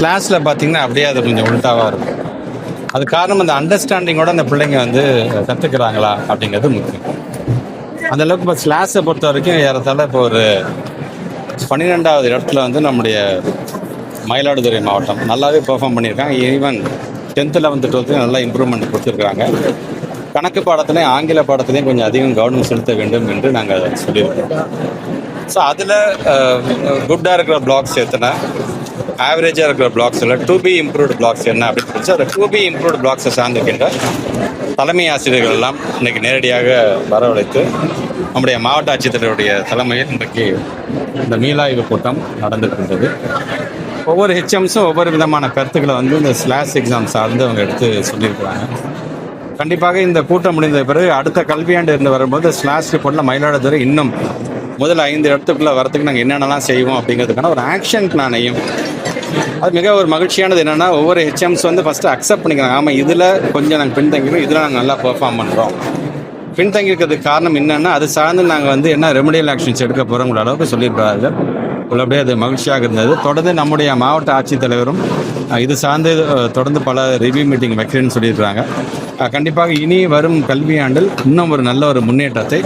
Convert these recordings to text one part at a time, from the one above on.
கிளாஸில் பார்த்தீங்கன்னா அப்படியே அது கொஞ்சம் உள்டாவாக இருக்கும். அது காரணம் அந்த அண்டர்ஸ்டாண்டிங்கோட அந்த பிள்ளைங்க வந்து கற்றுக்குறாங்களா அப்படிங்கிறது முக்கியம். அந்த அளவுக்கு இப்போ கிளாஸை பொறுத்த வரைக்கும் ஏறத்தாழ இப்போ ஒரு பன்னிரெண்டாவது இடத்துல வந்து நம்முடைய மயிலாடுதுறை மாவட்டம் நல்லாவே பெர்ஃபார்ம் பண்ணியிருக்காங்க. ஈவன் டென்த்து லெவன்த்து டுவெல்த்து நல்லா இம்ப்ரூவ்மெண்ட் கொடுத்துருக்குறாங்க கணக்கு பாடத்துலையும் ஆங்கில பாடத்துலையும் கொஞ்சம் அதிகம் கவனம் செலுத்த வேண்டும் என்று நாங்கள் சொல்லியிருக்கோம். ஸோ அதில் குட்டாக இருக்கிற பிளாக்ஸ் எத்தனை ஆவரேஜாக இருக்கிற பிளாக்ஸில் டூ பி இம்ப்ரூவ்டு பிளாக்ஸ் என்ன அப்படின்னு சொல்லி அந்த டூ பி இம்ப்ரூவ்டு பிளாக்ஸை சார்ந்திருக்கின்ற தலைமை ஆசிரியர்கள் எல்லாம் இன்னைக்கு நேரடியாக வரவழைத்து நம்முடைய மாவட்ட ஆட்சித்தலைவருடைய தலைமையில் இன்றைக்கு இந்த மீளாய்வு கூட்டம் நடந்துகின்றது. ஒவ்வொரு ஹெச்எம்ஸும் ஒவ்வொரு விதமான கருத்துக்களை வந்து இந்த ஸ்லாஷ் எக்ஸாம் சார்ந்து அவங்க எடுத்து சொல்லியிருக்கிறாங்க. கண்டிப்பாக இந்த கூட்டம் முடிந்த பிறகு அடுத்த கல்வியாண்டு இருந்து வரும்போது ஸ்லாஷ் ரிப்போர்ட்டில் மயிலாடுதுறை இன்னும் முதல் ஐந்து இடத்துக்குள்ள வரத்துக்கு நாங்கள் என்னென்னலாம் செய்வோம் அப்படிங்கிறதுக்கான ஒரு ஆக்ஷன் பிளானையும் அது மிக ஒரு மகிழ்ச்சியானது என்னென்னா ஒவ்வொரு ஹெச்எம்ஸ் வந்து ஃபஸ்ட்டு அக்செப்ட் பண்ணிக்கிறாங்க. ஆமாம் இதில் கொஞ்சம் நாங்கள் பின்தங்கிடும் இதில் நாங்கள் நல்லா பெர்ஃபார்ம் பண்ணுறோம் பின்தங்கி இருக்கிறதுக்கு காரணம் என்னென்னா அது சார்ந்து நாங்கள் வந்து என்ன ரெமடியல் ஆக்ஷன்ஸ் எடுக்க போகிறோங்கிற அளவுக்கு சொல்லியிருக்கிறார்கள். உள்ளபடியே அது மகிழ்ச்சியாக இருந்தது. தொடர்ந்து நம்முடைய மாவட்ட ஆட்சித்தலைவரும் இது சார்ந்து தொடர்ந்து பல ரிவ்யூ மீட்டிங் வைக்கிறேன்னு சொல்லியிருக்கிறாங்க. கண்டிப்பாக இனி வரும் கல்வியாண்டில் இன்னும் ஒரு நல்ல ஒரு முன்னேற்றத்தை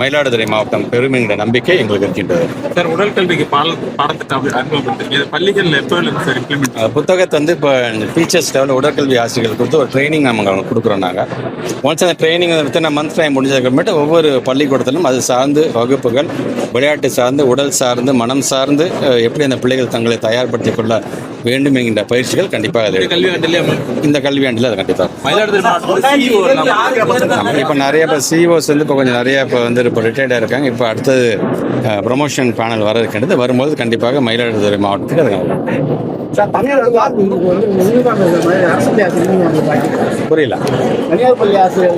மயிலாடுதுறை மாவட்டம் பெறும் என்கிற நம்பிக்கை எங்களுக்கு இருக்கின்றது. சார் உடல் கல்விக்கு பால் அஹ், புத்தகத்தை வந்து இப்போ டீச்சர்ஸ் லெவலில் உடற்கல்வி ஆசிரியர்கள் கொடுத்து ஒரு ட்ரைனிங் நம்ம கொடுக்குறோம் நாங்கள் ஒன்ஸ் அந்த ட்ரைனிங் வித்தின் மந்த் டைம் முடிஞ்சதுக்கப்புறமேட்டு ஒவ்வொரு பள்ளிக்கூடத்திலும் அது சார்ந்து வகுப்புகள் விளையாட்டு சார்ந்து உடல் சார்ந்து மனம் சார்ந்து எப்படி அந்த பிள்ளைகள் தங்களை தயார்படுத்திக் கொள்ள வேண்டும் என்கின்ற பயிற்சிகள் கண்டிப்பாக அது கல்வி ஆண்டிலே இந்த கல்வியாண்டில் அது கண்டிப்பாக மயிலாடுதுறை மாவட்டத்தில் இப்போ நிறைய இப்போ சிஓஸ் வந்து இப்போ கொஞ்சம் நிறைய இப்போ வந்து இப்போ ரிட்டையர்டாக இருக்காங்க. இப்போ அடுத்தது ப்ரொமோஷன் பேனல் வர இருக்கின்றது வரும்போது கண்டிப்பாக மயிலாடுதுறை மாவட்டத்துக்கு அது புரியல. தனியார் பள்ளி ஆசிரியர்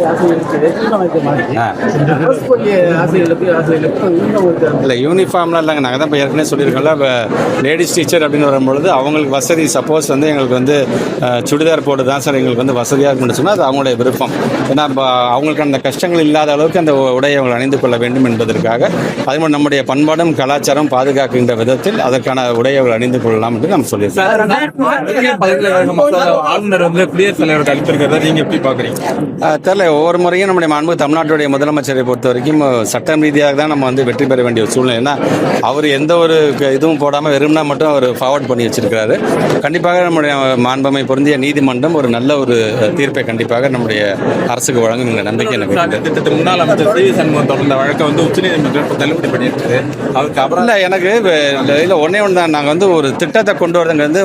இல்லை யூனிஃபார்ம்லாம் இல்லைங்க. நாங்கள் தான் இப்போ ஏற்கனவே சொல்லியிருக்கோம்ல இப்போ லேடிஸ் டீச்சர் அப்படின்னு வரும்பொழுது அவங்களுக்கு வசதி சப்போஸ் வந்து எங்களுக்கு வந்து சுடிதார் போட்டு தான் சார் எங்களுக்கு வந்து வசதியாக இருக்குன்னு சொன்னால் அது அவங்களுடைய விருப்பம். ஏன்னா அவங்களுக்கு அந்த கஷ்டங்கள் இல்லாத அளவுக்கு அந்த உடையை அவங்க அணிந்து கொள்ள வேண்டும் என்பதற்காக அது மட்டும் நம்முடைய பண்பாடும் கலாச்சாரம் பாதுகாக்கின்ற விதத்தில் அதற்கான உடையை அவர்கள் அணிந்து கொள்ளலாம் என்று நாம் சொல்லியிருக்கோம் ஆளுநர் வந்து குடியரசுத் தலைவருக்கு அளித்திருக்கிறத நீங்க எப்படி பாக்குறீங்க அஹ், தெரியல ஒவ்வொரு முறையும் நம்முடைய மாண்பு தமிழ்நாட்டுடைய முதலமைச்சரை பொறுத்த வரைக்கும் சட்டம் ரீதியாக தான் நம்ம வந்து வெற்றி பெற வேண்டிய சூழ்நிலை. ஏன்னா அவர் எந்த ஒரு இதுவும் போடாமல் வெறும்னா மட்டும் அவர் ஃபார்வர்ட் பண்ணி வச்சிருக்கிறாரு. கண்டிப்பாக நம்முடைய மாண்பமை பொருந்திய நீதிமன்றம் ஒரு நல்ல ஒரு தீர்ப்பை கண்டிப்பாக நம்முடைய அரசுக்கு வழங்கும் என்ற நம்பிக்கை எனக்கு முன்னாள் அமைச்சர் சி சண்முகம் தொடர்ந்த வழக்கை வந்து உச்சநீதிமன்றம் தள்ளுபடி பண்ணியிருக்குது அதுக்கு அப்புறம் இல்லை எனக்கு இல்லை ஒன்றே ஒன்று தான் நாங்கள் வந்து ஒரு திட்டத்தை கொண்டு வரதுங்கிறது